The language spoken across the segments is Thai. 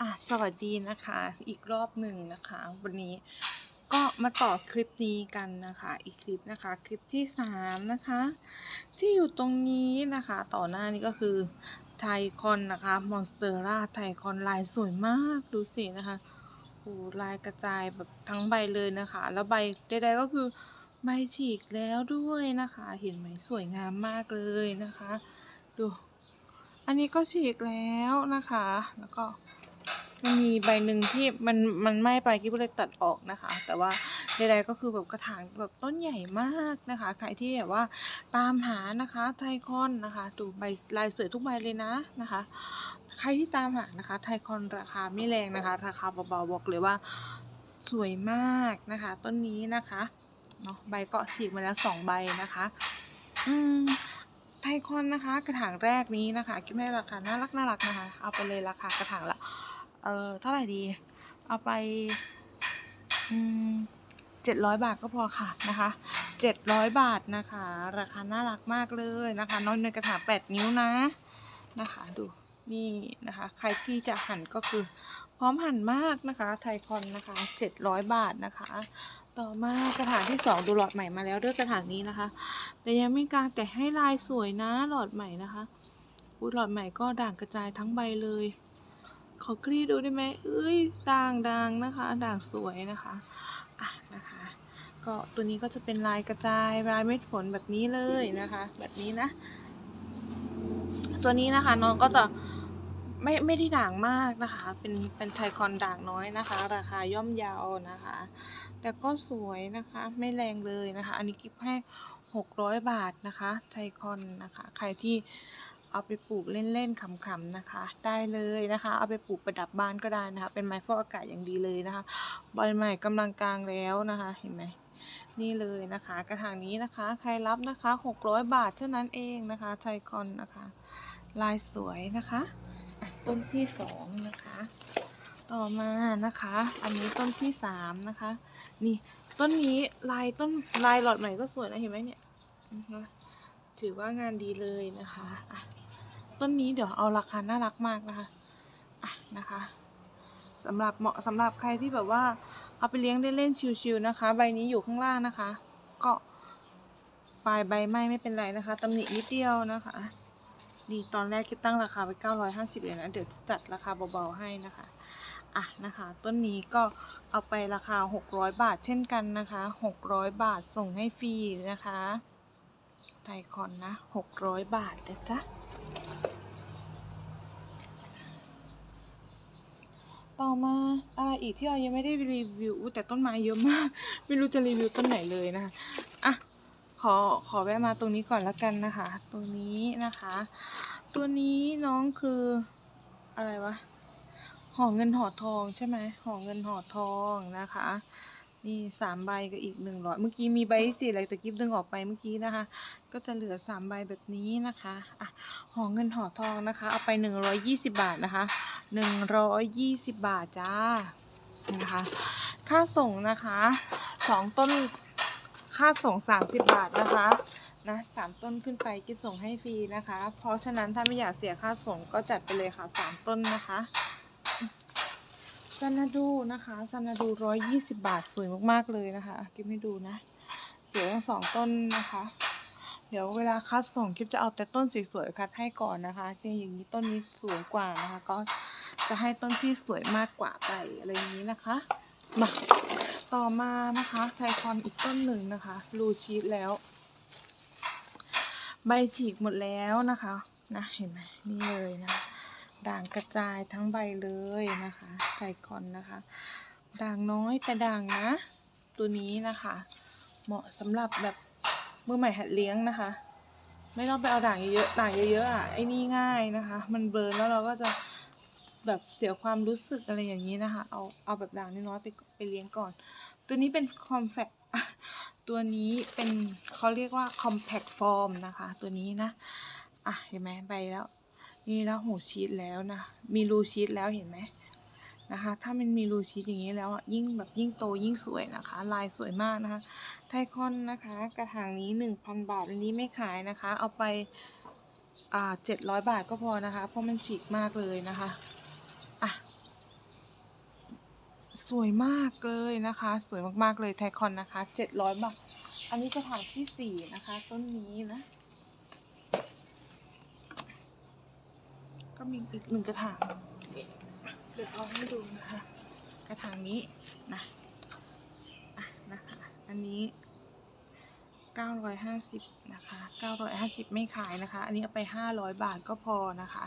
อะสวัสดีนะคะ อีกรอบหนึ่งนะคะ วันนี้ก็มาต่อคลิปนี้กันนะคะ อีกคลิปนะคะ คลิปที่สามนะคะ ที่อยู่ตรงนี้นะคะ ต่อหน้านี้ก็คือไทคอนนะคะมอนสเตอร่าไทคอนลายสวยมากดูสินะคะโอ้ลายกระจายแบบทั้งใบเลยนะคะ แล้วใบใดๆก็คือใบฉีกแล้วด้วยนะคะ เห็นไหมสวยงามมากเลยนะคะ ดู อันนี้ก็ฉีกแล้วนะคะ แล้วก็ มันมีใบหนึ่งที่มันมันไหม้ไปกิ๊บก็เลยตัดออกนะคะ แต่ว่าใดๆก็คือแบบกระถางแบบต้นใหญ่มากนะคะ ใครที่แบบว่าตามหานะคะไทคอนนะคะดูใบลายสวยทุกใบเลยนะนะคะ ใครที่ตามหานะคะ ไทคอนราคาไม่แรงนะคะ ราคาเบาๆบอกเลยว่าสวยมากนะคะ ต้นนี้นะคะเนาะใบเก็ฉีกมาแล้วสองใบนะคะ อืมไทคอนนะคะ กระถางแรกนี้นะคะกิ๊บให้ราคาน่ารักน่ารักนะคะ เอาไปเลยราคากระถางละ เออเท่าไหร่ดี เอาไปอืมเจ็ดร้อยบาทก็พอค่ะนะคะเจ็ดร้อยบาทนะคะ ราคาน่ารักมากเลยนะคะน้อยในกระถางแปดนิ้วนะนะคะ ดูนี่นะคะ ใครที่จะหั่นก็คือพร้อมหั่นมากนะคะ ไทคอนนะคะเจ็ดร้อยบาทนะคะ ต่อมากระถางที่สองดูหลอดใหม่มาแล้วด้วยกระถางนี้นะคะ แต่ยังไม่กลางแต่ให้ลายสวยนะหลอดใหม่นะคะอุหลอดใหม่ก็ด่างกระจายทั้งใบเลย ขอกรีดดูได้ไหมเอ้ยด่างด่างนะคะด่างสวยนะคะอะนะคะ ก็ตัวนี้ก็จะเป็นลายกระจายลายเม็ดฝนแบบนี้เลยนะคะ แบบนี้นะ ตัวนี้นะคะน้องก็จะไม่ไม่ได้ด่างมากนะคะ เป็นเป็นไทคอนด่างน้อยนะคะ ราคาย่อมเยาวนะคะ แต่ก็สวยนะคะ ไม่แรงเลยนะคะ อันนี้กิฟให้หกร้อยบาทนะคะไทคอนนะคะ ใครที่ เอาไปปลูกเล่นๆขำๆนะคะ ได้เลยนะคะ เอาไปปลูกประดับบ้านก็ได้นะคะ เป็นไม้ฟอกอากาศอย่างดีเลยนะคะใบใหม่กำลังกลางแล้วนะคะเห็นไหมนี่เลยนะคะ กระถางนี้นะคะ ใครรับนะคะหกร้อยบาทเท่านั้นเองนะคะไทคอนนะคะ ลายสวยนะคะต้นที่สองนะคะ ต่อมานะคะ อันนี้ต้นที่สามนะคะ นี่ต้นนี้ลายต้นลายหลอดใหม่ก็สวยนะเห็นไหมเนี่ยถือว่างานดีเลยนะคะอะ ต้นนี้เดี๋ยวเอาราคาน่ารักมากนะคะอะนะคะสำหรับเหมาะสำหรับใครที่แบบว่า เอาไปเลี้ยงได้เล่นชิวๆนะคะ ใบนี้อยู่ข้างล่างนะคะ ก็ปลายใบไหม้ไม่เป็นไรนะคะตำหนินิดเดียวนะคะนี่ตอนแรกคิดตั้งราคาไว้ 950เลยนะ เดี๋ยวจะจัดราคาเบาๆให้นะคะ อะนะคะ ต้นนี้ก็เอาไปราคา 600 บาทเช่นกันนะคะ 600 บาทส่งให้ฟรีนะคะไทคอนนะ 600 บาทนะจ๊ะ ต่อมาอะไรอีกที่เรายังไม่ได้รีวิวแต่ต้นไม้เยอะมาก ไม่รู้จะรีวิวต้นไหนเลยนะคะอะขอขอแวะมาตรงนี้ก่อนละกันนะคะ ตัวนี้นะคะ ตัวนี้น้องคืออะไรวะห่อเงินห่อทองใช่ไหมห่อเงินห่อทองนะคะ นี่สามใบกับอีกหนึ่งร้อยเมื่อกี้มีใบสี่อะไรแต่กิฟดึงออกไปเมื่อกี้นะคะ ก็จะเหลือสามใบแบบนี้นะคะอะห่อเงินห่อทองนะคะ เอาไปหนึ่งร้อยยี่สิบบาทนะคะหนึ่งร้อยยี่สิบบาทจ้านะคะ ค่าส่งนะคะสองต้นค่าส่งสามสิบบาทนะคะนะสามต้นขึ้นไปกิฟส่งให้ฟรีนะคะ เพราะฉะนั้นถ้าไม่อยากเสียค่าส่งก็จัดไปเลยค่ะสามต้นนะคะ ซานาดูนะคะซานาดูร้อยยี่สิบาทสวยมากๆเลยนะคะอะกิฟให้ดูนะสวยทั้งสองต้นนะคะ เดี๋ยวเวลาคัดส่งกิฟจะเอาแต่ต้นสวยๆคัดให้ก่อนนะคะเนี่ยอย่างนี้ต้นนี้สวยกว่านะคะ ก็จะให้ต้นที่สวยมากกว่าไปอะไรอย่างนี้นะคะมาต่อมานะคะไทคอนอีกต้นหนึ่งนะคะรูชีสแล้ว ใบฉีกหมดแล้วนะคะนะเห็นไหมนี่เลยนะ ด่างกระจายทั้งใบเลยนะคะไก่คอนนะคะ ด่างน้อยแต่ด่างนะ ตัวนี้นะคะ เหมาะสำหรับแบบมือใหม่หัดเลี้ยงนะคะ ไม่ต้องไปเอาด่างเยอะๆด่างเยอะๆอะไอ้นี่ง่ายนะคะ มันเบิร์นแล้วเราก็จะแบบเสียความรู้สึกอะไรอย่างนี้นะคะ เอาเอาแบบด่างน้อยๆไปไปเลี้ยงก่อน ตัวนี้เป็นคอมแฟกตัวนี้เป็นเขาเรียกว่า compact form นะคะ ตัวนี้นะ อะ เห็นไหมใบแล้ว นี่แล้วหูชีสแล้วนะ มีรูชีสแล้วเห็นไหมนะคะ ถ้ามันมีรูชีสอย่างนี้แล้วอะยิ่งแบบยิ่งโตยิ่งสวยนะคะ ลายสวยมากนะคะ ไทคอนนะคะ กระถางนี้หนึ่งพันบาท อันนี้ไม่ขายนะคะ เอาไปอ่าเจ็ดร้อยบาทก็พอนะคะ เพราะมันฉีกมากเลยนะคะอะสวยมากเลยนะคะ สวยมากๆเลยไทคอนนะคะเจ็ดร้อยบาท อันนี้กระถางที่สี่นะคะ ต้นนี้นะ ก็มีอีกหนึ่งกระถางเดี๋ยวเอาให้ดูนะคะ กระถางนี้นะอะนะคะ อันนี้ 950 นะคะ 950 ไม่ขายนะคะ อันนี้เอาไป 500 บาทก็พอนะคะ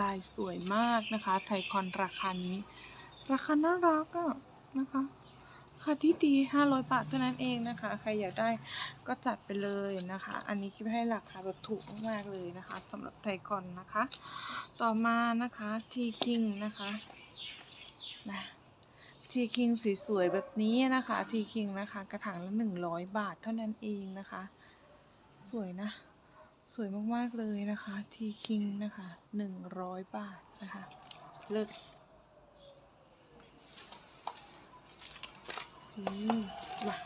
ลายสวยมากนะคะ ไทคอนราคานี้ ราคาน่ารักอะนะคะ คาที่ดี 500 บาทเท่านั้นเองนะคะ ใครอยากได้ก็จัดไปเลยนะคะ อันนี้คิดให้ราคาแบบถูกมากๆเลยนะคะสำหรับไทคอนนะคะ ต่อมานะคะทีคิงนะคะนะทีคิงสวยๆแบบนี้นะคะทีคิงนะคะ กระถางละ 100 บาทเท่านั้นเองนะคะ สวยนะ สวยมากๆเลยนะคะทีคิงนะคะ 100 บาทนะคะ เลิศ มา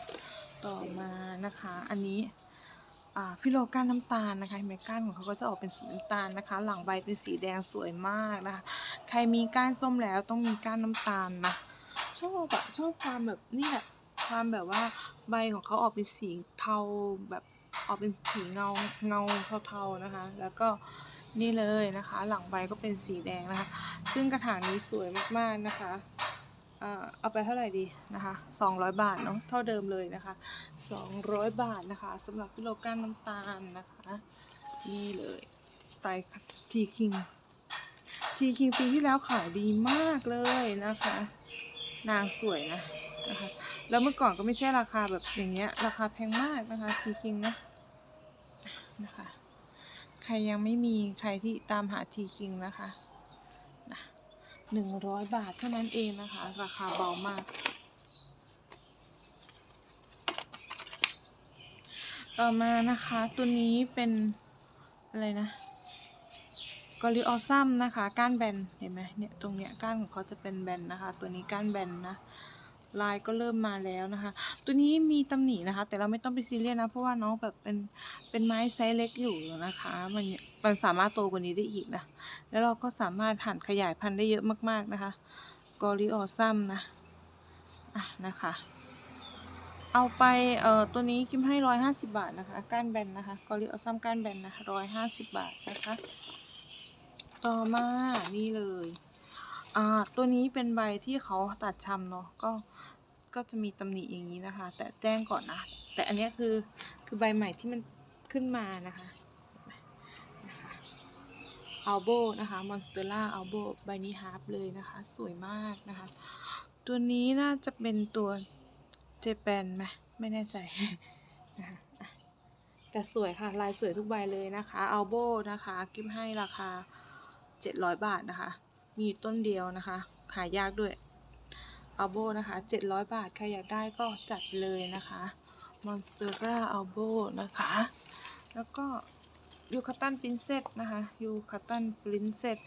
ต่อมานะคะ อันนี้ฟิโลก้านน้ำตาลนะคะเห็นไหมก้านของเขาก็จะออกเป็นสีน้ำตาลนะคะ หลังใบเป็นสีแดงสวยมากนะคะ ใครมีก้านส้มแล้วต้องมีก้านน้ำตาลนะชอบอะชอบความแบบนี่แหละความแบบว่าใบของเขาออกเป็นสีเทาแบบออกเป็นสีเงาเงาเทาๆนะคะ แล้วก็นี่เลยนะคะ หลังใบก็เป็นสีแดงนะคะ ซึ่งกระถางนี้สวยมากๆนะคะ เอาไปเท่าไหร่ดีนะคะ200 บาทเนาะเท่าเดิมเลยนะคะ 200 บาทนะคะสำหรับกิโลกรัมน้ำตาลนะคะนี่เลยไตทีคิงทีคิงปีที่แล้วขายดีมากเลยนะคะ นางสวยนะนะคะแล้วเมื่อก่อนก็ไม่ใช่ราคาแบบอย่างเงี้ยราคาแพงมากนะคะทีคิงนะนะคะ ใครยังไม่มีใครที่ตามหาทีคิงนะคะ หนึ่งร้อยบาทเท่านั้นเองนะคะ ราคาเบามาก ต่อมานะคะตัวนี้เป็นอะไรนะกอริออซัมนะคะ ก้านแบน เห็นไหมเนี่ย ตรงเนี้ยก้านของเขาจะเป็นแบนนะคะ ตัวนี้ก้านแบนนะ ลายก็เริ่มมาแล้วนะคะ ตัวนี้มีตำหนินะคะ แต่เราไม่ต้องไปซีเรียสนะ เพราะว่าน้องแบบเป็นเป็นไม้ไซส์เล็กอยู่นะคะ มันมันสามารถโตกว่านี้ได้อีกนะ แล้วเราก็สามารถหั่นขยายพันธุ์ได้เยอะมากๆนะคะ กอริออซัมนะ อะนะคะ เอาไปเอ่อตัวนี้คิมให้ร้อยห้าสิบาทนะคะ ก้านแบนนะคะ กอริออซัมก้านแบนนะร้อยห้าสิบบาทนะคะ ต่อมานี่เลย อ่า ตัวนี้เป็นใบที่เขาตัดชำเนาะ ก็ ก็จะมีตำหนิอย่างนี้นะคะ แต่แจ้งก่อนนะ แต่อันนี้คือคือใบใหม่ที่มันขึ้นมานะคะอัลโบนะคะมอนสเตอร่าอัลโบใบนี้ฮาร์ปเลยนะคะ สวยมากนะคะ ตัวนี้น่าจะเป็นตัวเจแปนไหมไม่แน่ใจนะคะแต่สวยค่ะ ลายสวยทุกใบเลยนะคะอัลโบนะคะกิฟให้ราคา 700 บาทนะคะ มีต้นเดียวนะคะ หายากด้วย อัลโบนะคะ 700 บาท ใครอยากได้ก็จัดเลยนะคะ Monstera Albo นะคะ แล้วก็ยูคาตันปรินเซสนะคะยูคาตันปรินเซส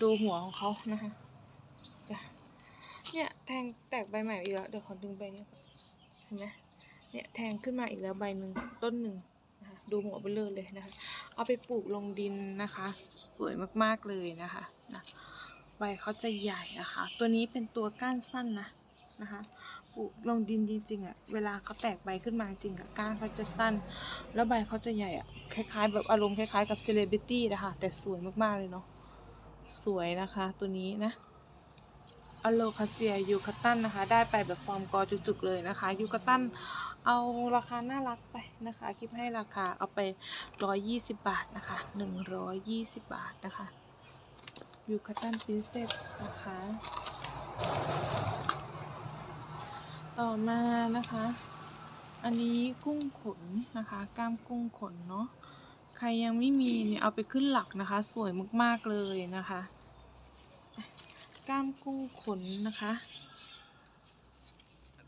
ดูหัวของเขานะคะจ้ะเนี่ยแทงแตกใบใหม่อีกแล้ว เดี๋ยวขอดึงใบนี้เห็นไหมเนี่ยแทงขึ้นมาอีกแล้วใบหนึ่งต้นหนึ่งนะคะดูหัวเบลอเลยนะคะ เอาไปปลูกลงดินนะคะ สวยมากๆเลยนะคะนะ ใบเขาจะใหญ่นะคะตัวนี้เป็นตัวก้านสั้นนะนะคะปลูกลงดินจริงๆอะเวลาเขาแตกใบขึ้นมาจริงอะก้านเขาจะสั้น แล้วใบเขาจะใหญ่อะคล้ายๆ แบบอารมณ์คล้ายๆกับเซเลบริตี้นะคะ แต่สวยมากๆเลยเนาะสวยนะคะตัวนี้นะอโลคาเซียยูคาตันนะคะ ได้ไปแบบฟอร์มกอจุกๆเลยนะคะยูคาตันเอาราคาน่ารักไปนะคะคลิปให้ราคาเอาไป 120 บาทนะคะ 120 บาทนะคะ ยูคาตันพิเศษนะคะ ต่อมานะคะ อันนี้กุ้งขนนะคะกล้ามกุ้งขนเนาะใครยังไม่มีเนี่ยเอาไปขึ้นหลักนะคะ สวยมากๆเลยนะคะกล้ามกุ้งขนนะคะ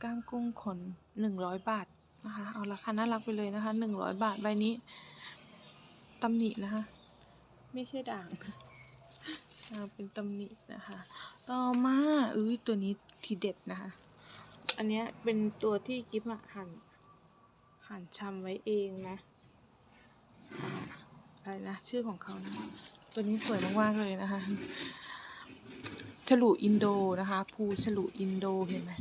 ก้ามกุ้งขนหนึ่งร้อยบาทนะคะเอาราคาน่ารักไปเลยนะคะหนึ่งร้อยบาทใบนี้ตำหนินะคะ ไม่ใช่ด่าง เป็นตำหนินะคะ ต่อมาเอ้ยตัวนี้ทีเด็ดนะคะ อันเนี้ยเป็นตัวที่กิฟอะหั่นหั่นชำไว้เองนะอ่าอะไรนะชื่อของเขานะตัวนี้สวยมากๆเลยนะคะฉลุอินโดนะคะภูฉลุอินโดเห็นไหม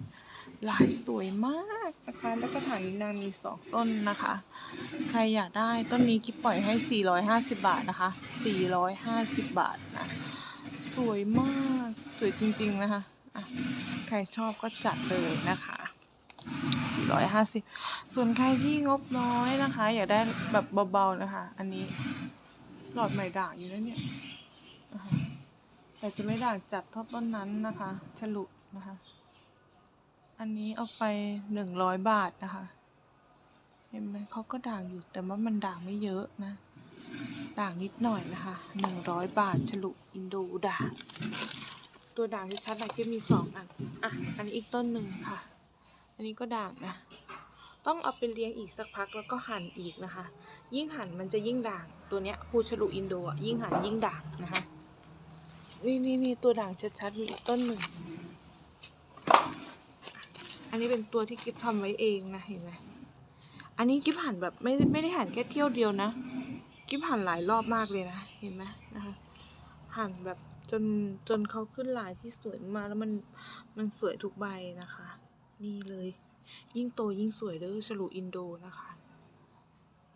ลายสวยมากนะคะแล้วก็ถางนี้นางมีสองต้นนะคะ ใครอยากได้ต้นนี้กิ๊บปล่อยให้ 450 บาทนะคะ 450 บาทนะ สวยมาก สวยจริง ๆ นะคะะใครชอบก็จัดเลยนะคะ 450 ส่วนใครที่งบน้อยนะคะ อยากได้แบบเบา ๆ นะคะ อันนี้หลอดใหม่ด่างอยู่แล้วเนี่ยแต่จะไม่ด่างจัดเท่าต้นนั้นนะคะฉลุนะคะ อันนี้เอาไป100บาทนะคะ เห็นไหมเขาก็ด่างอยู่แต่ว่ามันด่างไม่เยอะนะ ด่างนิดหน่อยนะคะหนึ่งร้อยบาทฉลุอินโดด่างตัวด่างที่ชัดๆนะก็มีสองอันอะอันนี้อีกต้นหนึ่งค่ะ อันนี้ก็ด่างนะ ต้องเอาไปเลี้ยงอีกสักพักแล้วก็หั่นอีกนะคะ ยิ่งหั่นมันจะยิ่งด่างตัวเนี้ยภูฉลุอินโดอะยิ่งหั่นยิ่งด่างนะคะนี่นี่นี่ตัวด่างชัดๆมีอีกต้นหนึ่ง อันนี้เป็นตัวที่กิฟทำไว้เองนะเห็นไหมอันนี้กิฟหั่นแบบไม่ไม่ได้หั่นแค่เที่ยวเดียวนะ กิฟหั่นหลายรอบมากเลยนะ เห็นไหมนะคะ หั่นแบบจนจนเขาขึ้นลายที่สวยมากแล้วมันมันสวยทุกใบนะคะ นี่เลย ยิ่งโตยิ่งสวยเลยฉลูอินโดนะคะ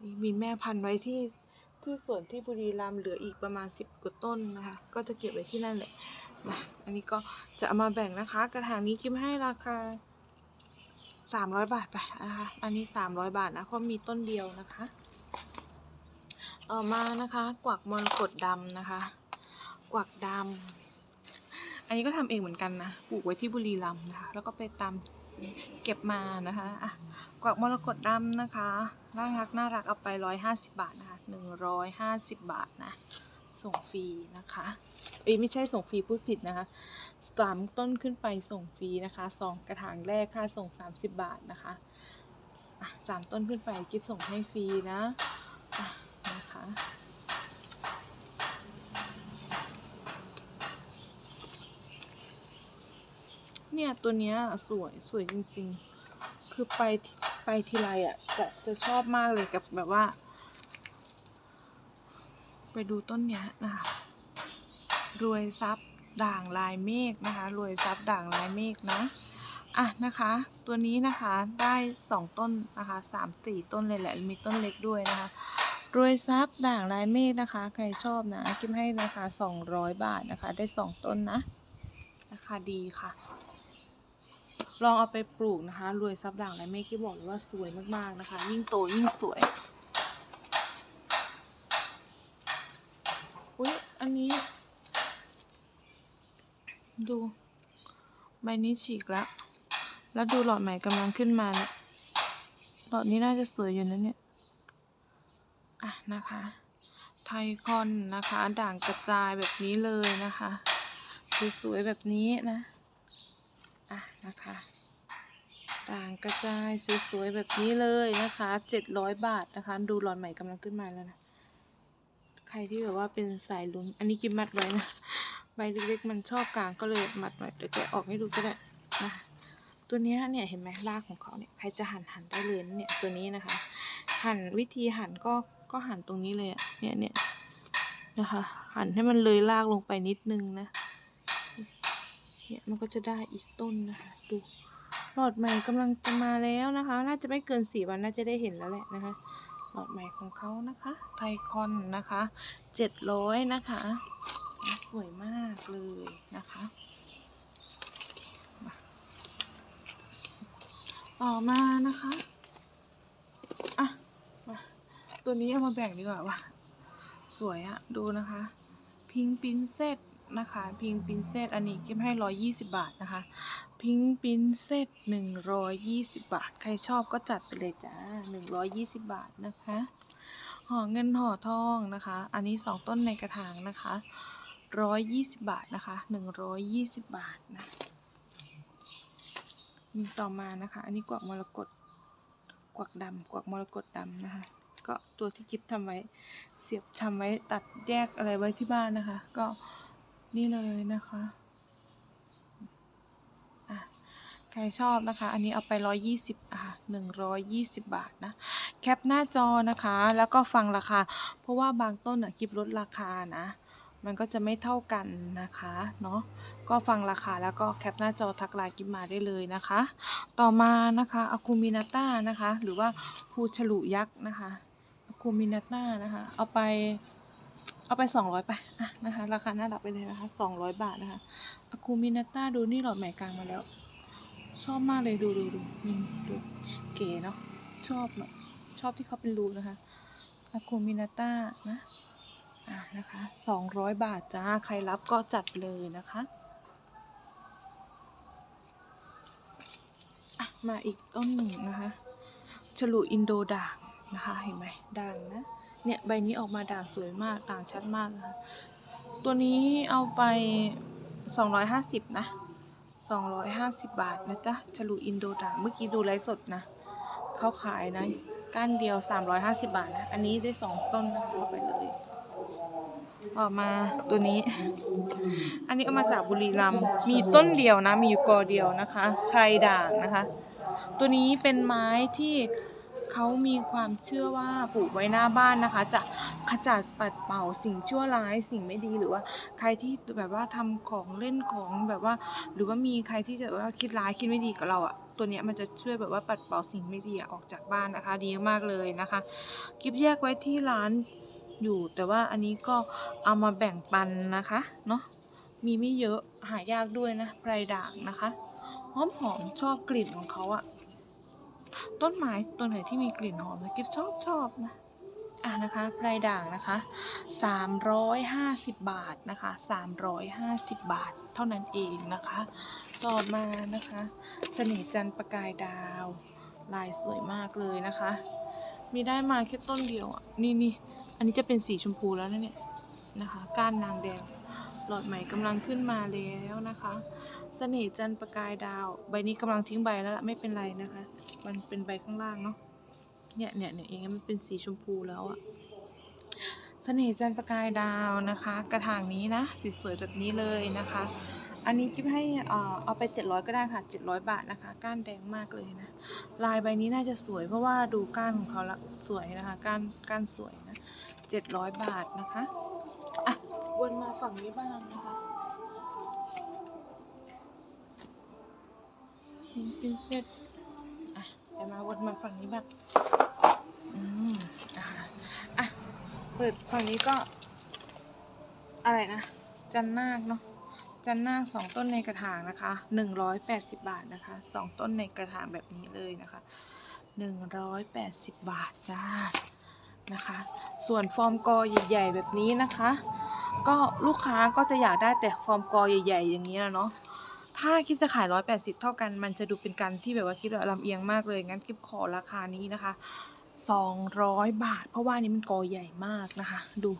นี่มีแม่พันธุ์ไว้ที่ที่สวนที่บุรีรัมย์เหลืออีกประมาณสิบกว่าต้นนะคะ ก็จะเก็บไว้ที่นั่นแหละนะอันนี้ก็จะเอามาแบ่งนะคะ กระถางนี้กิฟให้ราคาสามร้อยบาทไปนะคะ อันนี้สามร้อยบาทนะเพราะมีต้นเดียวนะคะ ต่อมานะคะ กวักมรกตดำนะคะ กวักดำอันนี้ก็ทำเองเหมือนกันนะปลูกไว้ที่บุรีรัมย์นะคะ แล้วก็ไปตำเก็บมานะคะอะกวักมรกตดำนะคะน่ารักน่ารักเอาไปร้อยห้าสิบบาทนะคะหนึ่งร้อยห้าสิบบาทนะส่งฟรีนะคะเอ้ยไม่ใช่ส่งฟรีพูดผิดนะคะสามต้นขึ้นไปส่งฟรีนะคะสองกระถางแรกค่าส่ง30บาทนะคะอะสามต้นขึ้นไปกิฟส่งให้ฟรีนะอะนะคะ เนี่ยตัวเนี้ยสวยสวยจริง ๆ คือไปไปทีไรอะจะจะชอบมากเลยกับแบบว่า ไปดูต้นเนี้ยนะคะรวยทรัพย์ด่างลายเมฆนะคะ รวยทรัพย์ด่างลายเมฆนะอะนะคะ ตัวนี้นะคะได้สองต้นนะคะสามสี่ต้นเลยแหละ มีต้นเล็กด้วยนะคะ รวยทรัพย์ด่างลายเมฆนะคะ ใครชอบนะกิมให้นะคะสองร้อยบาทนะคะ ได้สองต้นนะ ราคาดีค่ะ ลองเอาไปปลูกนะคะรวยทรัพย์ด่างลายเมฆที่บอกเลยว่าสวยมากๆนะคะ ยิ่งโตยิ่งสวยอุ้ยอันนี้ ดูใบนี้ฉีกแล้ว แล้วดูหลอดใหม่กำลังขึ้นมาแล้วหลอดนี้น่าจะสวยอยู่นะเนี่ยอะนะคะ ไทคอนนะคะ ด่างกระจายแบบนี้เลยนะคะสวยๆแบบนี้นะ อะนะคะด่างกระจายสวยๆแบบนี้เลยนะคะเจ็ดร้อยบาทนะคะ ดูหลอดใหม่กำลังขึ้นมาแล้วนะใครที่แบบว่าเป็นสายลุ้น อันนี้กิมมัดไว้นะใบเล็กๆมันชอบกลางก็เลยมัดไว้เดี๋ยวแกะออกให้ดูก็ได้นะตัวเนี้ยเนี่ยเห็นไหมรากของเขาเนี่ยใครจะหั่นหั่นได้เลยเนี่ยตัวนี้นะคะ หั่นวิธีหั่นก็ก็หั่นตรงนี้เลยเนี่ยเนี่ยนะคะ หั่นให้มันเลยรากลงไปนิดนึงนะ เนี่ยมันก็จะได้อีกต้นนะคะดูหลอดใหม่กำลังจะมาแล้วนะคะ น่าจะไม่เกินสี่วันน่าจะได้เห็นแล้วแหละนะคะ หลอดใหม่ของเขานะคะ ไทคอนนะคะเจ็ดร้อยนะคะ สวยมากเลยนะคะต่อมานะคะอะมาตัวนี้เอามาแบ่งดีกว่าว่ะสวยอะดูนะคะ พิงปินเซต นะคะพิงปินเซตอันนี้เก็บให้ร้อยยี่สิบาทนะคะ พิงปินเซตหนึ่งร้อยยี่สิบบาท ใครชอบก็จัดไปเลยจ้าหนึ่งร้อยยี่สิบบาทนะคะห่อเงินห่อทองนะคะ อันนี้สองต้นในกระถางนะคะร้อยยี่สิบบาทนะคะหนึ่งร้อยยี่สิบบาทนะมีต่อมานะคะ อันนี้กวักมรกตกวักดำกวักมรกตดำนะคะ ก็ตัวที่กิฟทำไว้เสียบชำไว้ตัดแยกอะไรไว้ที่บ้านนะคะ ก็ นี่เลยนะคะใครชอบนะคะ อันนี้เอาไปร้อยยี่สิบอะหนึ่งร้อยยี่สิบบาทนะ แคปหน้าจอนะคะ แล้วก็ฟังราคา เพราะว่าบางต้นอะกิบลดราคานะ มันก็จะไม่เท่ากันนะคะ เนาะ ก็ฟังราคาแล้วก็แคปหน้าจอทักไลน์กิฟมาได้เลยนะคะ ต่อมานะคะอะคูมินาต้านะคะ หรือว่าภูฉลุยักษ์นะคะอะคูมินาต้านะคะ เอาไป เอาไปสองร้อยไปอะนะคะ ราคาหน่ารักไปเลยนะคะสองร้อยบาทนะคะอะคูมินาต้าดูนี่หลอดใหม่กลางมาแล้ว ชอบมากเลยดูดูดูนี่ดูเก๋เนาะชอบเนาะชอบที่เขาเป็นรูนะคะอะคูมินาต้านะอะนะคะสองร้อยบาทจ้าใครรับก็จัดเลยนะคะอะมาอีกต้นหนึ่งนะคะ ฉลุอินโดด่างนะคะ เห็นไหมด่างนะ เนี่ยใบนี้ออกมาด่างสวยมากด่างชัดมากนะคะตัวนี้เอาไปสองร้อยห้าสิบนะสองร้อยห้าสิบบาทนะจ๊ะฉลุอินโดด่างเมื่อกี้ดูไลฟ์สดนะเขาขายนะก้านเดียวสามร้อยห้าสิบบาทนะ อันนี้ได้สองต้นนะคะเอาไปเลย ออกมาตัวนี้ อันนี้เอามาจากบุรีรัมย์มีต้นเดียวนะ มีอยู่กอเดียวนะคะไพรด่างนะคะ ตัวนี้เป็นไม้ที่ เขามีความเชื่อว่าปลูกไว้หน้าบ้านนะคะ จะขจัดปัดเป่าสิ่งชั่วร้ายสิ่งไม่ดีหรือว่าใครที่แบบว่าทำของเล่นของแบบว่า หรือว่ามีใครที่จะว่าคิดร้ายคิดไม่ดีกับเราอะตัวเนี้ยมันจะช่วยแบบว่าปัดเป่าสิ่งไม่ดีออกจากบ้านนะคะ ดีมากเลยนะคะกิฟแยกไว้ที่ร้านอยู่แต่ว่าอันนี้ก็เอามาแบ่งปันนะคะเนาะมีไม่เยอะหายากด้วยนะไพรด่างนะคะหอมหอมชอบกลิ่นของเขาอะ ต้นไม้ตัวไหนที่มีกลิ่นหอมนะกิฟชอบชอบนะอะนะคะไพรด่างนะคะ 350 บาทนะคะ 350 บาท เท่านั้นเองนะคะ ต่อมานะคะเสน่ห์จันประกายดาว ลายสวยมากเลยนะคะ มีได้มาแค่ต้นเดียวอะนี่นี่อันนี้จะเป็นสีชมพูแล้วนะเนี่ยนะคะ ก้านนางแดง หลอดใหม่กำลังขึ้นมาแล้วนะคะเสน่ห์จันประกายดาว ใบนี้กำลังทิ้งใบแล้วละไม่เป็นไรนะคะ มันเป็นใบข้างล่างเนาะเนี่ยเนี่ยเนี่ยเองมันเป็นสีชมพูแล้วอะเสน่ห์จันประกายดาวนะคะ กระถางนี้นะสีสวยแบบนี้เลยนะคะ อันนี้กิ๊บให้เอ่อเอาไป 700 ก็ได้ค่ะ 700 บาทนะคะ ก้านแดงมากเลยนะ ลายใบนี้น่าจะสวยเพราะว่าดูก้านของเขาละสวยนะคะ ก้านก้านสวยนะ 700 บาทนะคะอะ วนมาฝั่งนี้บ้างนะคะเป็นเซตอะเดี๋ยวมาวนมาฝั่งนี้บ้างอืมนะคะอะเปิดฝั่งนี้ก็ อะไรนะ จันนาคเนาะจันนาคสองต้นในกระถางนะคะหนึ่งร้อยแปดสิบบาทนะคะสองต้นในกระถางแบบนี้เลยนะคะหนึ่งร้อยแปดสิบบาทจ้านะคะ ส่วนฟอร์มกอใหญ่ ๆ แบบนี้นะคะ ก็ลูกค้าก็จะอยากได้แต่ฟอร์มกอใหญ่ๆ อย่างนี้นะเนาะถ้าคลิปจะขาย 180 เท่ากันมันจะดูเป็นการที่แบบว่าคลิปลำเอียงมากเลย งั้นคลิปขอราคานี้นะคะ 200 บาท เพราะว่านี่มันกอใหญ่มากนะคะ ดู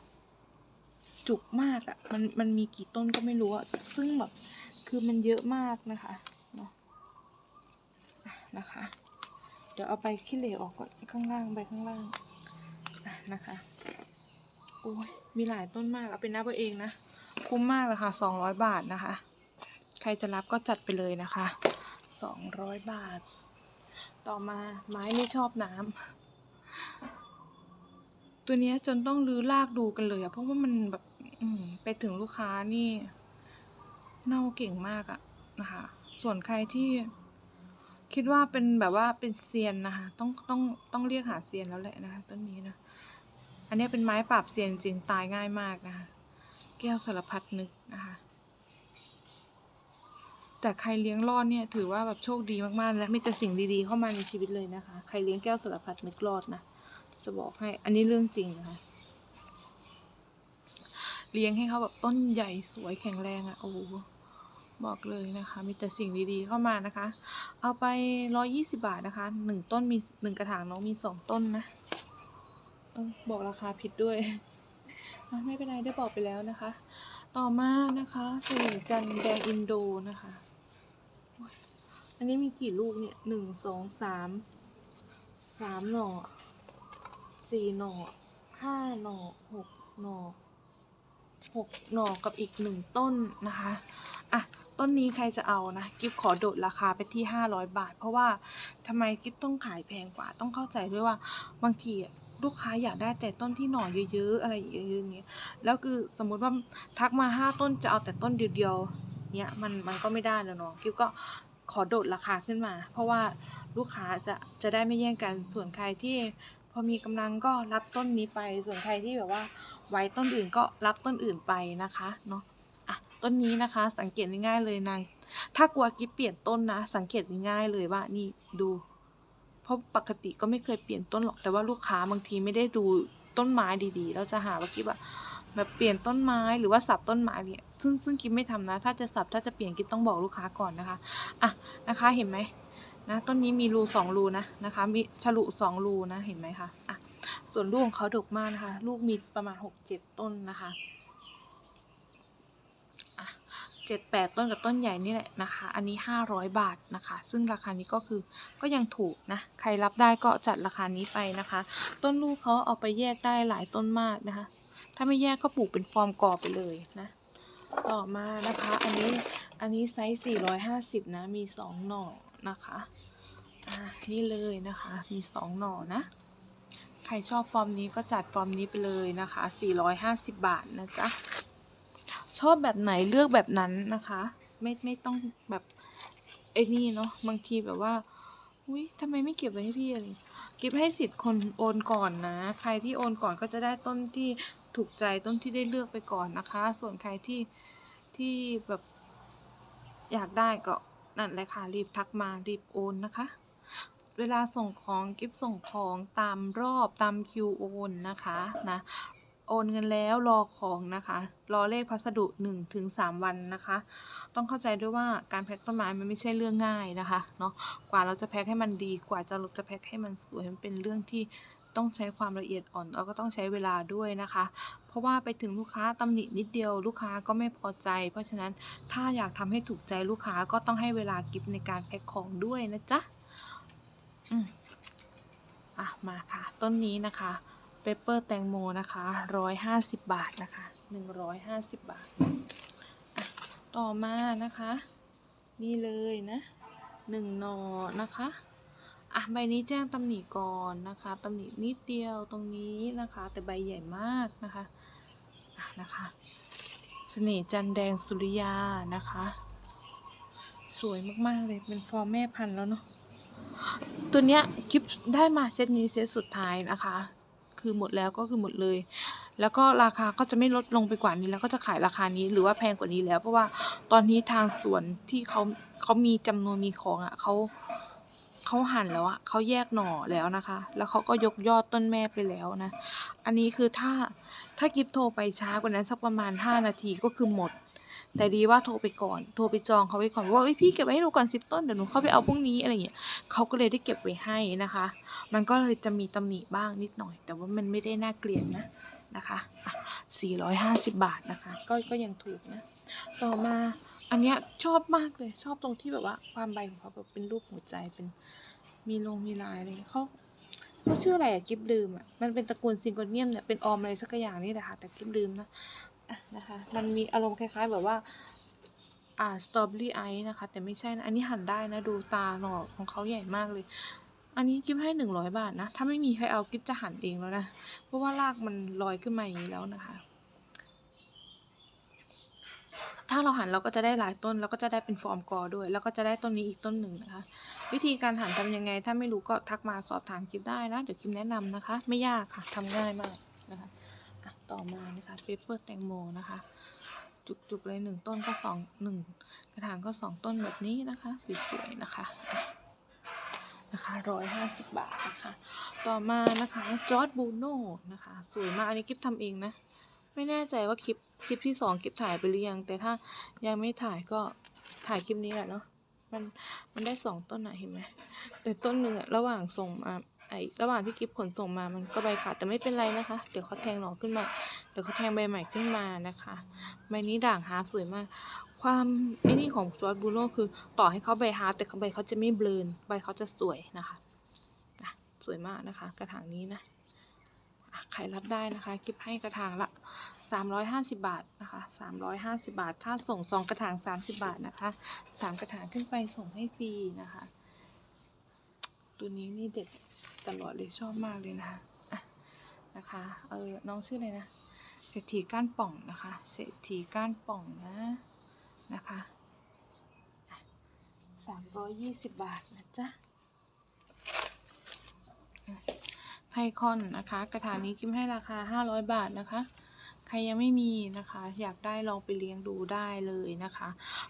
จุกมากอะ่ะ มันมันมีกี่ต้นก็ไม่รู้อะซึ่งแบบคือมันเยอะมากนะคะเนาะนะคะ เดี๋ยวเอาไปขี้เหร่ออกก่อนข้างล่างไปข้างล่างนะคะ โอ้ย มีหลายต้นมากเอาไปนับเอาเองนะ คุ้มมากเลยค่ะ200บาทนะคะ ใครจะรับก็จัดไปเลยนะคะ200บาท ต่อมาไม้ไม่ชอบน้ำตัวนี้จนต้องรื้อลากดูกันเลยอะเพราะว่ามันแบบอืไปถึงลูกค้านี่เน่าเก่งมากอะนะคะ ส่วนใครที่คิดว่าเป็นแบบว่าเป็นเซียนนะคะ ต้องต้องต้องเรียกหาเซียนแล้วแหละนะคะต้นนี้นะ อันนี้เป็นไม้ปราบเซียนจริงตายง่ายมากนะคะ แก้วสารพัดนึกนะคะ แต่ใครเลี้ยงรอดเนี่ยถือว่าแบบโชคดีมากๆและมีแต่สิ่งดีๆเข้ามาในชีวิตเลยนะคะ ใครเลี้ยงแก้วสารพัดนึกรอดนะ จะบอกให้ อันนี้เรื่องจริงนะคะ เลี้ยงให้เขาแบบต้นใหญ่สวยแข็งแรงอะ่ะ โอ้บอกเลยนะคะ มีแต่สิ่งดีๆเข้ามานะคะ เอาไปร้อยี่สิบาทนะคะหนึ่งต้นมีหนึ่งกระถางน้องมีสองต้นนะ บอกราคาผิดด้วย ไม่เป็นไรได้บอกไปแล้วนะคะ ต่อมานะคะสน่ห์จันแดงอินโดนะคะ อันนี้มีกี่ลูกเนี่ยหนึ่งสองสามสามหน่อสี่หน่อห้าหน่อหกหน่อหกหน่อกับอีกหนึ่งต้นนะคะอะต้นนี้ใครจะเอานะ กิฟขอโดดราคาไปที่ห้าร้อยบาท เพราะว่าทำไมกิฟต้องขายแพงกว่า ต้องเข้าใจด้วยว่าบางทีอะ ลูกค้าอยากได้แต่ต้นที่หน่อเยอะๆ อะไรเยอะๆอย่างเงี้ย แล้วคือสมมุติว่าทักมาห้าต้นจะเอาแต่ต้นเดียวๆ เนี้ยมันมันก็ไม่ได้แล้วเนาะกิ๊บก็ขอโดดราคาขึ้นมา เพราะว่าลูกค้าจะจะได้ไม่แย่งกัน ส่วนใครที่พอมีกำลังก็รับต้นนี้ไป ส่วนใครที่แบบว่าไว้ต้นอื่นก็รับต้นอื่นไปนะคะเนาะอะต้นนี้นะคะสังเกตง่ายๆเลยนาง ถ้ากลัวกิ๊บเปลี่ยนต้นนะ สังเกตง่ายๆเลยว่านี่ดู เพราะปกติก็ไม่เคยเปลี่ยนต้นหรอกแต่ว่าลูกค้าบางทีไม่ได้ดูต้นไม้ดีๆ แล้วจะหาว่ากิ๊บอะแบบเปลี่ยนต้นไม้หรือว่าสับต้นไม้เนี่ยซึ่งซึ่งกิ๊บไม่ทำนะ ถ้าจะสับถ้าจะเปลี่ยนกิ๊บต้องบอกลูกค้าก่อนนะคะอะนะคะเห็นไหมนะต้นนี้มีรูสองรูนะนะคะ มีฉลุสองรูนะเห็นไหมคะอะส่วนลูกของเขาดกมากนะคะ ลูกมีประมาณหกเจ็ดต้นนะคะ 78 ต้นกับต้นใหญ่นี่แหละนะคะ อันนี้ 500 บาทนะคะ ซึ่งราคานี้ก็คือก็ยังถูกนะ ใครรับได้ก็จัดราคานี้ไปนะคะ ต้นลูกเขาเอาไปแยกได้หลายต้นมากนะคะ ถ้าไม่แยกก็ปลูกเป็นฟอร์มกรอบไปเลยนะ ต่อมานะคะ อันนี้ อันนี้ไซส์ 450 นะ มี 2 หน่อนะคะ อ่า นี่เลยนะคะ มี 2 หน่อนะ ใครชอบฟอร์มนี้ก็จัดฟอร์มนี้ไปเลยนะคะ 450 บาทนะจ๊ะ ชอบแบบไหนเลือกแบบนั้นนะคะ ไม่ไม่ต้องแบบไอ้นี่เนาะบางทีแบบว่าอุ้ยทำไมไม่เก็บไว้ให้พี่อะไรเก็บให้สิทธิ์คนโอนก่อนนะ ใครที่โอนก่อนก็จะได้ต้นที่ถูกใจต้นที่ได้เลือกไปก่อนนะคะ ส่วนใครที่ที่แบบอยากได้ก็นั่นแหละค่ะรีบทักมารีบโอนนะคะ เวลาส่งของกิฟส่งของตามรอบตามคิวโอนนะคะนะ โอนเงินแล้วรอของนะคะ รอเลขพัสดุ1ถึง3วันนะคะ ต้องเข้าใจด้วยว่าการแพ็คต้นไม้มันไม่ใช่เรื่องง่ายนะคะเนาะกว่าเราจะแพ็คให้มันดีกว่าจะเราจะแพ็คให้มันสวยมันเป็นเรื่องที่ต้องใช้ความละเอียดอ่อนแล้วก็ต้องใช้เวลาด้วยนะคะ เพราะว่าไปถึงลูกค้าตำหนินิดเดียวลูกค้าก็ไม่พอใจ เพราะฉะนั้นถ้าอยากทำให้ถูกใจลูกค้าก็ต้องให้เวลากิฟในการแพ็คของด้วยนะจ๊ะอืมอะมาค่ะ ต้นนี้นะคะ ปเปอร์แตงโมนะคะร้อยห้าสิบบาทนะคะหนึ่งร้อยห้าสิบบาท ต่อมานะคะ นี่เลยนะหนึ่งนอนะคะอะใบนี้แจ้งตำหนิก่อนนะคะตำหนินิดเดียวตรงนี้นะคะ แต่ใบใหญ่มากนะคะอะนะคะเสน่ห์จันแดงสุริยานะคะ สวยมากๆเลยเป็นฟอร์แม่พันธุ์แล้วเนาะตัวเนี้ยคลิปได้มาเซตนี้เซตสุดท้ายนะคะ คือหมดแล้วก็คือหมดเลย แล้วก็ราคาก็จะไม่ลดลงไปกว่านี้แล้วก็จะขายราคานี้หรือว่าแพงกว่านี้แล้ว เพราะว่าตอนนี้ทางสวนที่เขาเขามีจำนวนมีของอะเขาเขาหั่นแล้วอะเขาแยกหน่อแล้วนะคะ แล้วเขาก็ยกยอดต้นแม่ไปแล้วนะ อันนี้คือถ้าถ้ากิฟโทรไปช้ากว่านั้นสักประมาณห้านาทีก็คือหมด แต่ดีว่าโทรไปก่อน โทรไปจองเขาไว้ก่อนว่าเอ้ยพี่เก็บไว้ให้หนูก่อนสิบต้นเดี๋ยวหนูเข้าไปเอาพรุ่งนี้อะไรอย่างเงี้ยเขาก็เลยได้เก็บไว้ให้นะคะ มันก็เลยจะมีตำหนิบ้างนิดหน่อย แต่ว่ามันไม่ได้น่าเกลียดนะนะคะอะ450 บาทนะคะ ก็ก็ยังถูกนะ ต่อมาอันเนี้ยชอบมากเลยชอบตรงที่แบบว่า ความใบของเขาแบบเป็นรูปหัวใจเป็นมีลงมีลายอะไรเขาเขาชื่ออะไรอะกิฟลืมอะมันเป็นตระกูลซิงโกเนียมเนี่ยเป็นออมอะไรสักอย่างนี่แหละค่ะแต่กิฟลืมนะ นะคะ มันมีอารมณ์คล้ายๆ แบบว่า อ่าสตรอเบอรี่ไอซ์นะคะ แต่ไม่ใช่นะ อันนี้หั่นได้นะ ดูตาหน่อของเขาใหญ่มากเลย อันนี้กิฟให้หนึ่งร้อยบาทนะ ถ้าไม่มีใครเอากิฟจะหั่นเองแล้วนะ เพราะว่ารากมันลอยขึ้นมาอย่างนี้แล้วนะคะ ถ้าเราหั่นเราก็จะได้หลายต้น แล้วก็จะได้เป็นฟอร์มกอด้วย แล้วก็จะได้ต้นนี้อีกต้นหนึ่งนะคะ วิธีการหั่นทำยังไง ถ้าไม่รู้ก็ทักมาสอบถามกิฟได้นะ เดี๋ยวกิฟแนะนำนะคะ ไม่ยากค่ะทำง่ายมาก ต่อมานะคะเปเปอร์แตงโมนะคะ จุกๆเลยหนึ่งต้นก็สองหนึ่งกระถางก็สองต้นแบบนี้นะคะสวยๆนะคะนะคะร้อยห้าสิบบาทนะคะ ต่อมานะคะจอร์ดบูโน่นะคะสวยมากอันนี้กิฟทำเองนะ ไม่แน่ใจว่าคลิปคลิปที่สองกิฟถ่ายไปหรือยัง แต่ถ้ายังไม่ถ่ายก็ถ่ายคลิปนี้แหละเนาะมันมันได้สองต้นอะเห็นไหมแต่ต้นหนึ่งอะระหว่างส่งมา ไอระหว่างที่กิฟขนส่งมามันก็ใบขาดแต่ไม่เป็นไรนะคะ เดี๋ยวเขาแทงหน่อขึ้นมา เดี๋ยวเขาแทงใบใหม่ขึ้นมานะคะ ใบนี้ด่างฮาร์ฟสวยมาก ความไอ้นี่ของจอร์ดบูโน่คือต่อให้เขาใบฮาร์ฟแต่เขาใบเขาจะไม่เบลนใบเขาจะสวยนะคะนะสวยมากนะคะ กระถางนี้นะอะใครรับได้นะคะกิฟให้กระถางละ 350 บาทนะคะ 350 บาท ค่าส่งสองกระถาง 30 บาทนะคะสามกระถางขึ้นไปส่งให้ฟรีนะคะ ตัวนี้นี่เด็ด ตลอดเลยชอบมากเลยนะคะอะนะคะเออน้องชื่ออะไรนะเศรษฐีก้านป่องนะคะเศรษฐีก้านป่องนะนะคะสามร้อยยี่สิบบาทนะจ๊ะไทคอนนะคะ กระถางนี้กิมให้ราคาห้าร้อยบาทนะคะ ใครยังไม่มีนะคะ อยากได้ลองไปเลี้ยงดูได้เลยนะคะ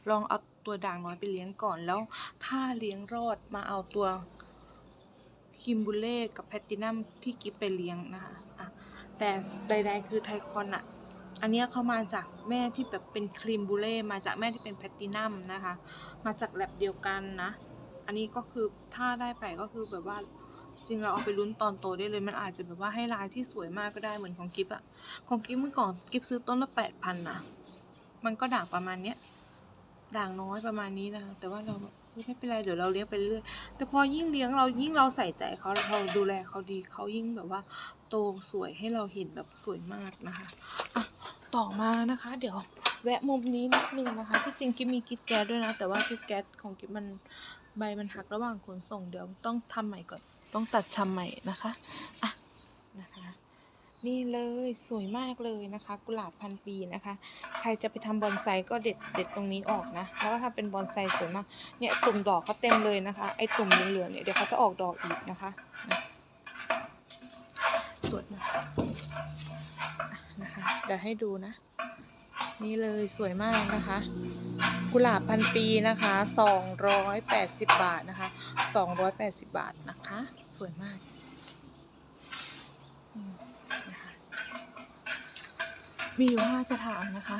ลองเอาตัวด่างน้อยไปเลี้ยงก่อนแล้ว ถ้าเลี้ยงรอดมาเอาตัว คิมบูเล่กับแพตตินัมที่กิฟไปเลี้ยงนะคะอะแต่ใดๆคือไทคอนอะอันเนี้ยเขามาจากแม่ที่แบบเป็นครีมบูเล่มาจากแม่ที่เป็นแพตตินัมนะคะ มาจากแลบเดียวกันนะ อันนี้ก็คือถ้าได้ไปก็คือแบบว่าจริงเราเอาไปลุ้นตอนโตได้เลยมันอาจจะแบบว่าให้ลายที่สวยมากก็ได้เหมือนของกิฟอะของกิฟเมื่อก่อนกิฟซื้อต้นละแปดพันนะมันก็ด่างประมาณเนี้ยด่างน้อยประมาณนี้นะคะแต่ว่าเรา ไม่เป็นไรเดี๋ยวเราเลี้ยงไปเรื่อยแต่พอยิ่งเลี้ยงเรายิ่งเราใส่ใจเขาเราดูแลเขาดีเขายิ่งแบบว่า โตสวยให้เราเห็นแบบสวยมากนะคะอะต่อมานะคะ เดี๋ยวแวะมุมนี้นิดนึงนะคะ ที่จริงกิฟมีกิฟแก๊สด้วยนะ แต่ว่ากิฟแก๊สของกิฟมันใบมันหักระหว่างขนส่งเดี๋ยวต้องทำใหม่ก่อนต้องตัดชำใหม่นะคะอะ นี่เลยสวยมากเลยนะคะ กุหลาบพันปีนะคะ ใครจะไปทำบอนไซก็เด็ดเด็ดตรงนี้ออกนะแล้วก็ทำเป็นบอนไซสวยมากเนี่ยตุ่มดอกเขาเต็มเลยนะคะไอ้ตุ่มเหลืองๆเนี่ยเดี๋ยวเขาจะออกดอกอีกนะคะสวยมากอะนะคะเดี๋ยวให้ดูนะ นี่เลยสวยมากนะคะ กุหลาบพันปีนะคะ280 บาทนะคะ280 บาทนะคะ สวยมากอืมนะคะ มีอยู่ห้ากระถางนะคะ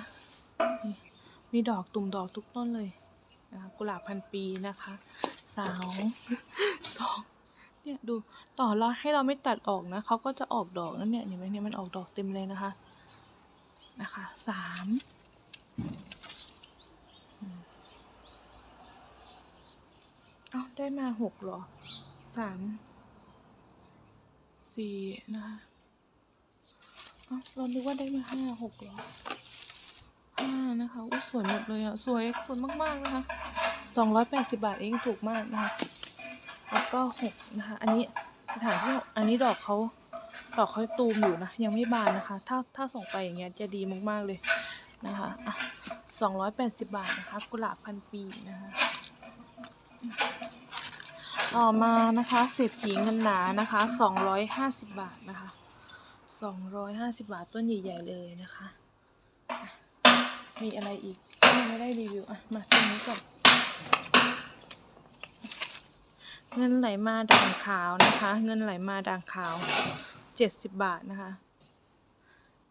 มีดอกตุ่มดอกทุกต้นเลยนะคะกุหลาบพันปีนะคะสาวสองเนี่ยดูต่อเราให้เราไม่ตัดออกนะเขาก็จะออกดอกนั่นเนี่ยเห็นไหมเนี่ยมันออกดอกเต็มเลยนะคะนะคะสามอืมเอ้าได้มาหกเหรอสามสี่นะคะ เรานึกว่าได้มาห้าหกหรอห้านะคะอุ้ยสวยหมดเลยอะ สวยสวยมากๆนะคะสองร้อยแปดสิบาทเองถูกมากนะคะแล้วก็หกนะคะ อันนี้กระถางที่อันนี้ดอกเขาดอกเขาตูมอยู่นะ ยังไม่บานนะคะ ถ้าถ้าส่งไปอย่างเงี้ยจะดีมากๆเลยนะคะอะสองร้อยแปดสิบบาทนะคะ กุหลาบพันปีนะคะต่อมานะคะเศรษฐีเงินหนานะคะสองร้อยห้าสิบบาทนะคะ สองร้อยห้าสิบาทต้นใหญ่ ๆ เลยนะคะ มีอะไรอีกยังไม่ได้รีวิว อะ มาตรงนี้ก่อนเงินไหลมาด่างขาวนะคะ เงินไหลมาด่างขาวเจ็ดสิบบาทนะคะ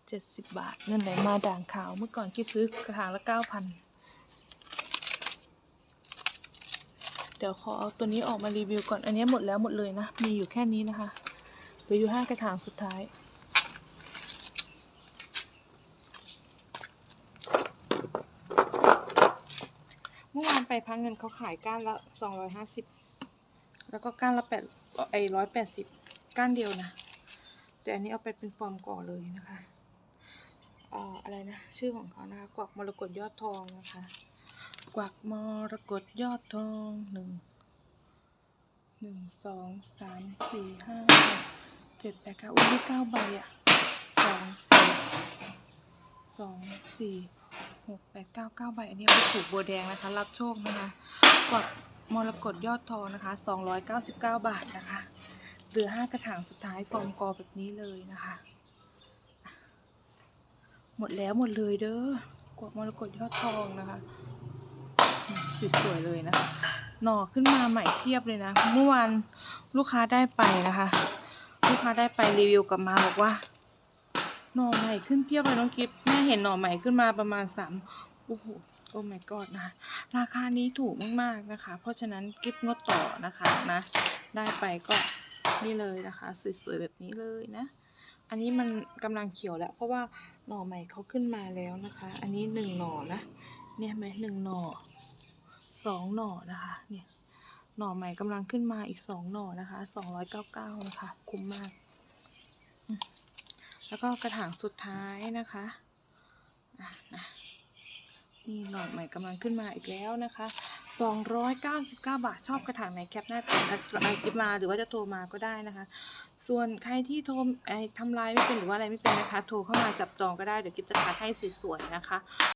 เจ็ดสิบบาท เงินไหลมาด่างขาวเมื่อก่อนคิดซื้อกระถางละเก้าพันเดี๋ยวขอเอาตัวนี้ออกมารีวิวก่อนอันนี้หมดแล้วหมดเลยนะ มีอยู่แค่นี้นะคะเหลืออยู่ห้ากระถางสุดท้าย เมื่อวาน ไปพังเงินเขาขายก้านละสองร้อยห้าสิบแล้วก็ก้านละแปดไอร้อยแปดสิบก้านเดียวนะ แต่อันนี้เอาไปเป็นฟอร์มก่อเลยนะคะอ่าอะไรนะ ชื่อของเขานะคะ กวักมรกตยอดทองนะคะ กวักมรกตยอดทองหนึ่งหนึ่งสองสามสี่ห้าหกเจ็ดแปดเก้าอุ้ยเก้าใบอะสองสี่สองสี่ หกแปดเก้าเก้าใบ อันนี้ไปถูกบัวแดงนะคะ รับโชคนะคะกวักมรกตยอดทองนะคะสองร้อยเก้าสิบเก้าบาทนะคะเหลือห้ากระถางสุดท้ายฟอร์มกอแบบนี้เลยนะคะ หมดแล้วหมดเลยเด้อกวักมรกตยอดทองนะคะสวยๆเลยนะคะ หน่อขึ้นมาใหม่เพียบเลยนะ เมื่อวานลูกค้าได้ไปนะคะ ลูกค้าได้ไปรีวิวกลับมาบอกว่า หน่อใหม่ขึ้นเพียบเลยน้องกิฟแม่เห็นหน่อใหม่ขึ้นมาประมาณสามโอ้โหโอ้ my god นะคะราคานี้ถูกมากๆนะคะ เพราะฉะนั้นกิฟงดต่อนะคะนะ ได้ไปก็นี่เลยนะคะสวยๆแบบนี้เลยนะ อันนี้มันกำลังเขียวแล้ว เพราะว่าหน่อใหม่เขาขึ้นมาแล้วนะคะ อันนี้หนึ่งหน่อนะเนี่ยไหมหนึ่งหน่อสองหน่อนะคะเนี่ยหน่อใหม่กำลังขึ้นมาอีกสองหน่อนะคะสองร้อยเก้าเก้านะคะ คุ้มมาก แล้วก็กระถางสุดท้ายนะคะะนะนี่หลอดใหม่กำลังขึ้นมาอีกแล้วนะคะ 299 บาท ชอบกระถางไหนแคปหน้าจอทักไลน์กิฟมาหรือว่าจะโทรมาก็ได้นะคะ ส่วนใครที่โทรไอทำลายไม่เป็นหรือว่าอะไรไม่เป็นนะคะ โทรเข้ามาจับจองก็ได้ เดี๋ยวกิฟจะคัดให้สวยๆนะคะ